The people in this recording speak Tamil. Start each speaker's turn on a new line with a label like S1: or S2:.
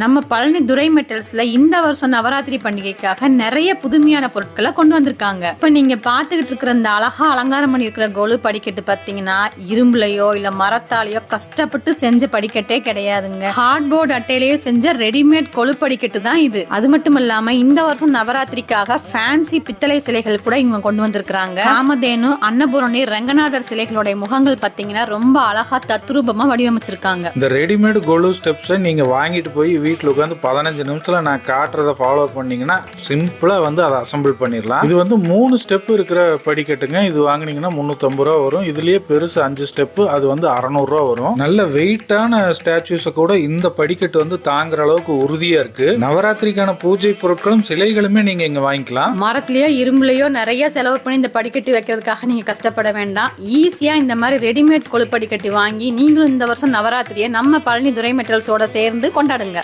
S1: நம்ம பழனி துரை மெட்டல்ஸ்ல இந்த வருஷம் நவராத்திரி பண்டிகைக்காக நிறைய புதுமையான பொருட்களை கொண்டு வந்திருக்காங்க. இப்ப நீங்க பாத்துக்கிட்டு இருக்கிற இந்த அழகா அலங்காரம் பண்ணியிருக்கிற கொலு படிக்கட்டு பாத்தீங்கன்னா இரும்புலையோ இல்ல மரத்தாலேயோ கஷ்டப்பட்டு செஞ்ச படிக்கட்டே கிடையாதுங்க. ஹார்ட்போர்ட் அட்டையிலேயே செஞ்ச ரெடிமேட் கொலு படிக்கட்டு தான் இது. அது மட்டும் இல்லாம இந்த வருஷம் நவராத்திரிக்காக ஃபேன்சி பித்தளை சிலைகள் கூட இவங்க கொண்டு வந்திருக்காங்க காமதேனு அன்னபூரணி ரங்கநாதர் சிலைகளுடைய முகங்கள் பாத்தீங்கன்னா ரொம்ப அழகா தத்ரூபமா வடிவமைச்சிருக்காங்க.
S2: இந்த ரெடிமேட் கொலு ஸ்டெப்ஸ் நீங்கள் வாங்கிட்டு போய் வீட்டில் உட்காந்து பதினஞ்சு நிமிஷத்தில் நான் காட்டுறதை ஃபாலோ பண்ணீங்கன்னா சிம்பிளாக வந்து அதை அசெம்பிள் பண்ணிடலாம். இது வந்து மூணு ஸ்டெப் இருக்கிற படிக்கட்டுங்க. இது வாங்கினீங்கன்னா முந்நூற்றம்பது ரூபா வரும். இதுலேயே பெருசு அஞ்சு ஸ்டெப்பு அது வந்து அறநூறுரூவா வரும். நல்ல வெயிட்டான ஸ்டாச்சுஸை கூட இந்த படிக்கட்டு வந்து தாங்குற அளவுக்கு உறுதியாக இருக்குது நவராத்திரிக்கான பூஜை பொருட்களும் சிலைகளுமே நீங்கள் இங்கே வாங்கிக்கலாம்.
S1: மரத்துலேயோ இரும்புலையோ நிறைய செலவு பண்ணி இந்த படிக்கட்டு வைக்கிறதுக்காக நீங்கள் கஷ்டப்பட வேண்டாம். ஈஸியாக இந்த மாதிரி ரெடிமேட் கொழுப்படிக்கட்டு வாங்கி நீங்களும் இந்த வருஷம் நவராத்திரியை நம்ம பழனி துரை மெட்டல்ஸோட சேர்ந்து கொண்டாடுங்க.